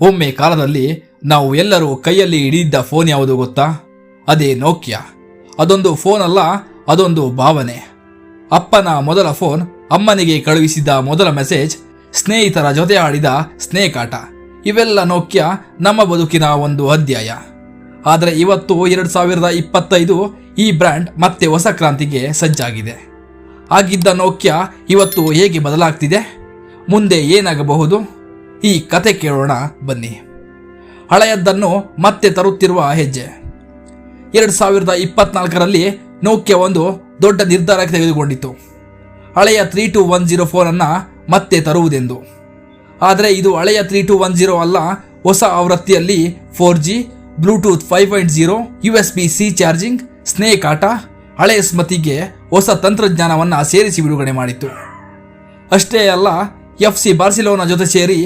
ಒಮ್ಮೆ ಕಾಲದಲ್ಲಿ ನಾವು ಎಲ್ಲರೂ ಕೈಯಲ್ಲಿ ಹಿಡಿದಿದ್ದ ಫೋನ್ ಯಾವುದು ಗೊತ್ತಾ? ಅದೇ ನೋಕಿಯಾ ಅದೊಂದು ಫೋನ್ ಅಲ್ಲ, ಅದೊಂದು ಭಾವನೆ. ಅಪ್ಪನ ಮೊದಲ ಫೋನ್, ಅಮ್ಮನಿಗೆ ಕಳುಹಿಸಿದ ಮೊದಲ ಮೆಸೇಜ್, ಸ್ನೇಹಿತರ ಜೊತೆ ಆಡಿದ ಸ್ನೇಕ್ ಆಟ. ಇವೆಲ್ಲ ನೋಕ್ಯ ನಮ್ಮ ಬದುಕಿನ ಒಂದು ಅಧ್ಯಾಯ. ಆದರೆ ಇವತ್ತು ಎರಡು ಸಾವಿರದ ಇಪ್ಪತ್ತೈದು ಈ ಬ್ರ್ಯಾಂಡ್ ಮತ್ತೆ ಹೊಸ ಕ್ರಾಂತಿಗೆ ಸಜ್ಜಾಗಿದೆ. ಆಗಿದ್ದ ನೋಕ್ಯ ಇವತ್ತು ಹೇಗೆ ಬದಲಾಗ್ತಿದೆ? ಮುಂದೆ ಏನಾಗಬಹುದು? ಈ ಕತೆ ಕೇಳೋಣ ಬನ್ನಿ. ಹಳೆಯದ್ದನ್ನು ಮತ್ತೆ ತರುತ್ತಿರುವ ಹೆಜ್ಜೆ. ಎರಡು ಸಾವಿರದ ಇಪ್ಪತ್ನಾಲ್ಕರಲ್ಲಿ ನೋಕ್ಯ ಒಂದು ದೊಡ್ಡ ನಿರ್ಧಾರ ತೆಗೆದುಕೊಂಡಿತು ಹಳೆಯ ತ್ರೀ ಟು ಒನ್ ಜೀರೋ ಫೋನನ್ನು ಮತ್ತೆ ತರುವುದೆಂದು. ಆದರೆ ಇದು ಹಳೆಯ ತ್ರೀ ಟು ಒನ್ ಜೀರೋ ಅಲ್ಲ, ಹೊಸ ಆವೃತ್ತಿಯಲ್ಲಿ four G, Bluetooth five point zero, U S B C charging, snake ಆಟ ಹಳೆಯ ಸ್ಮತಿಗೆ ಹೊಸ ತಂತ್ರಜ್ಞಾನವನ್ನು ಸೇರಿಸಿ ಬಿಡುಗಡೆ ಮಾಡಿತು ಅಷ್ಟೇ ಅಲ್ಲ, ಎಫ್ ಸಿ ಬಾರ್ಸಿಲೋನಾ ಜೊತೆ ಸೇರಿ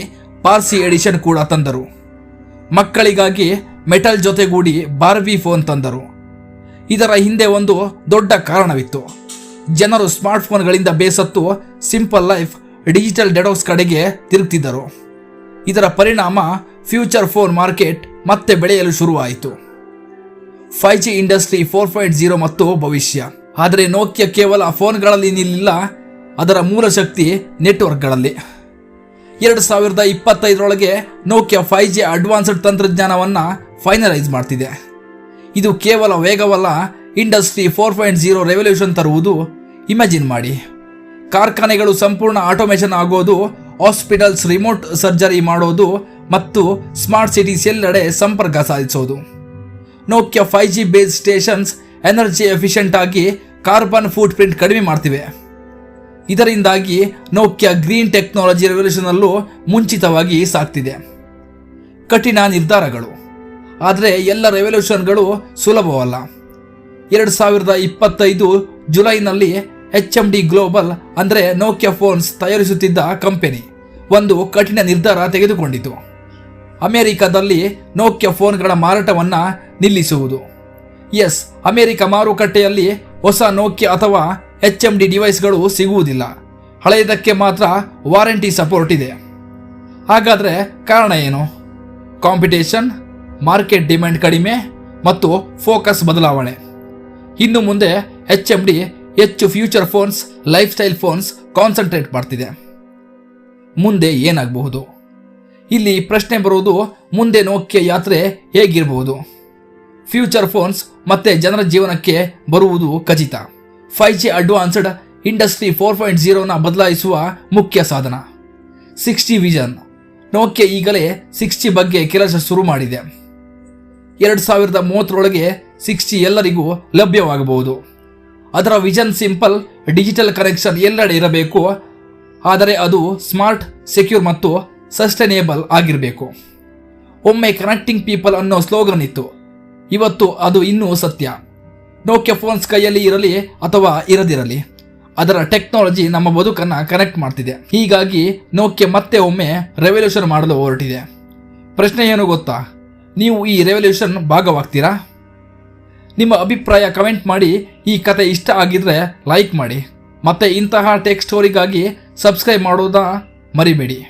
ಪಾರ್ಸಿ ಎಡಿಷನ್ ಕೂಡ ತಂದರು. ಮಕ್ಕಳಿಗಾಗಿ ಮೆಟಲ್ ಜೊತೆಗೂಡಿ ಬಾರ್ವಿ ಫೋನ್ ತಂದರು. ಇದರ ಹಿಂದೆ ಒಂದು ದೊಡ್ಡ ಕಾರಣವಿತ್ತು. ಜನರು ಸ್ಮಾರ್ಟ್ಫೋನ್ಗಳಿಂದ ಬೇಸತ್ತು ಸಿಂಪಲ್ ಲೈಫ್ ಡಿಜಿಟಲ್ ಡೆಡೋಸ್ ಕಡೆಗೆ ತಿರುಗ್ತಿದ್ದರು. ಇದರ ಪರಿಣಾಮ ಫ್ಯೂಚರ್ ಫೋನ್ ಮಾರ್ಕೆಟ್ ಮತ್ತೆ ಬೆಳೆಯಲು ಶುರುವಾಯಿತು. Five G industry four point zero ಮತ್ತು ಭವಿಷ್ಯ. ಆದರೆ ನೋಕಿಯಾ ಕೇವಲ ಫೋನ್ಗಳಲ್ಲಿ ನಿಲ್ಲಿಲ್ಲ, ಅದರ ಮೂಲ ಶಕ್ತಿ ನೆಟ್ವರ್ಕ್ಗಳಲ್ಲಿ. ಎರಡು ಸಾವಿರದ ಇಪ್ಪತ್ತೈದರೊಳಗೆ ನೋಕಿಯಾ ಫೈವ್ ಜಿ ಅಡ್ವಾನ್ಸ್ಡ್ ತಂತ್ರಜ್ಞಾನವನ್ನು ಫೈನಲೈಸ್ ಮಾಡ್ತಿದೆ. ಇದು ಕೇವಲ ವೇಗವಲ್ಲ industry four point zero revolution ತರುವುದು ಇಮ್ಯಾಜಿನ್ ಮಾಡಿ. ಕಾರ್ಖಾನೆಗಳು ಸಂಪೂರ್ಣ ಆಟೋಮೇಷನ್ ಆಗೋದು ಹಾಸ್ಪಿಟಲ್ಸ್ ರಿಮೋಟ್ ಸರ್ಜರಿ ಮಾಡೋದು ಮತ್ತು ಸ್ಮಾರ್ಟ್ ಸಿಟೀಸ್ ಎಲ್ಲೆಡೆ ಸಂಪರ್ಕ ಸಾಧಿಸೋದು. Nokia five G base stations energy efficient ಆಗಿ ಕಾರ್ಬನ್ ಫುಟ್ ಪ್ರಿಂಟ್ ಕಡಿಮೆ ಮಾಡ್ತಿವೆ. ಇದರಿಂದಾಗಿ ನೌಕ್ಯ ಗ್ರೀನ್ ಟೆಕ್ನಾಲಜಿ ರೆವಲ್ಯೂಷನ್ ಅಲ್ಲೂ ಮುಂಚಿತವಾಗಿ ಸಾಗ್ತಿದೆ. ಕಠಿಣ ನಿರ್ಧಾರಗಳು. ಆದರೆ ಎಲ್ಲ ರೆವಲ್ಯೂಷನ್ಗಳು ಸುಲಭವಲ್ಲ. ಎರಡು ಸಾವಿರದ ಇಪ್ಪತ್ತೈದು ಜುಲೈನಲ್ಲಿ ಎಚ್ ಎಂ ಡಿ ಗ್ಲೋಬಲ್ ಅಂದರೆ ನೋಕಿಯಾ ಫೋನ್ಸ್ ತಯಾರಿಸುತ್ತಿದ್ದ ಕಂಪೆನಿ ಒಂದು ಕಠಿಣ ನಿರ್ಧಾರ ತೆಗೆದುಕೊಂಡಿತು. ಅಮೆರಿಕದಲ್ಲಿ ನೋಕ್ಯ ಫೋನ್ಗಳ ಮಾರಾಟವನ್ನು ನಿಲ್ಲಿಸುವುದು. ಎಸ್ ಅಮೆರಿಕ ಮಾರುಕಟ್ಟೆಯಲ್ಲಿ ಹೊಸ ನೋಕಿಯಾ ಅಥವಾ ಎಚ್ ಎಂ ಡಿ ಡಿವೈಸ್ಗಳು ಸಿಗುವುದಿಲ್ಲ. ಹಳೆಯದಕ್ಕೆ ಮಾತ್ರ ವಾರಂಟಿ ಸಪೋರ್ಟ್ ಇದೆ. ಹಾಗಾದರೆ ಕಾರಣ ಏನು? ಕಾಂಪಿಟೇಷನ್ ಮಾರ್ಕೆಟ್ ಡಿಮ್ಯಾಂಡ್ ಕಡಿಮೆ ಮತ್ತು ಫೋಕಸ್ ಬದಲಾವಣೆ. ಇನ್ನು ಮುಂದೆ ಎಚ್ ಎಂ ಡಿ ಹೆಚ್ಚು future phones lifestyle phones concentrate ಮಾಡ್ತಿದೆ. ಮುಂದೆ ಏನಾಗಬಹುದು? ಇಲ್ಲಿ ಪ್ರಶ್ನೆ ಬರುವುದು, ಮುಂದೆ ನೋಕಿಯ ಯಾತ್ರೆ ಹೇಗಿರಬಹುದು? ಫ್ಯೂಚರ್ ಫೋನ್ಸ್ ಮತ್ತೆ ಜನರ ಜೀವನಕ್ಕೆ ಬರುವುದು ಖಚಿತ. Five G advanced industry four point ಜೀರೋನ ಬದಲಾಯಿಸುವ ಮುಖ್ಯ ಸಾಧನ. ಸಿಕ್ಸ್ ಜಿ ವಿಷನ್ ನೋಕೆ ಈಗಲೇ ಸಿಕ್ಸ್ ಜಿ ಬಗ್ಗೆ ಕೆಲಸ ಶುರು ಮಾಡಿದೆ. ಎರಡು ಸಾವಿರದ ಮೂವತ್ತರೊಳಗೆ ಸಿಕ್ಸ್ ಜಿ ಎಲ್ಲರಿಗೂ ಲಭ್ಯವಾಗಬಹುದು. ಅದರ ವಿಷನ್ ಸಿಂಪಲ್ ಡಿಜಿಟಲ್ ಕನೆಕ್ಷನ್ ಎಲ್ಲೆಡೆ ಇರಬೇಕು. ಆದರೆ ಅದು ಸ್ಮಾರ್ಟ್ ಸೆಕ್ಯೂರ್ ಮತ್ತು ಸಸ್ಟೈನೇಬಲ್ ಆಗಿರಬೇಕು. ಒಮ್ಮೆ ಕನೆಕ್ಟಿಂಗ್ ಪೀಪಲ್ ಅನ್ನೋ ಸ್ಲೋಗನ್ ಇತ್ತು. ಇವತ್ತು ಅದು ಇನ್ನೂ ಸತ್ಯ. ನೋಕಿಯಾ ಫೋನ್ಸ್ ಕೈಯಲ್ಲಿ ಇರಲಿ ಅಥವಾ ಇರದಿರಲಿ, ಅದರ ಟೆಕ್ನಾಲಜಿ ನಮ್ಮ ಬದುಕನ್ನು ಕನೆಕ್ಟ್ ಮಾಡ್ತಿದೆ. ಹೀಗಾಗಿ ನೋಕಿಯಾ ಮತ್ತೆ ಒಮ್ಮೆ ರೆವಲ್ಯೂಷನ್ ಮಾಡಲು ಹೊರಟಿದೆ. ಪ್ರಶ್ನೆ ಏನು ಗೊತ್ತಾ? ನೀವು ಈ ರೆವಲ್ಯೂಷನ್ ಭಾಗವಾಗ್ತೀರಾ? ನಿಮ್ಮ ಅಭಿಪ್ರಾಯ ಕಮೆಂಟ್ ಮಾಡಿ, ಈ ಕತೆ ಇಷ್ಟ ಆಗಿದ್ರೆ ಲೈಕ್ ಮಾಡಿ. ಮತ್ತೆ ಇಂತಹ ಟೆಕ್ ಸ್ಟೋರಿಗಾಗಿ ಸಬ್ಸ್ಕ್ರೈಬ್ ಮಾಡೋದ ಮರಿಬೇಡಿ.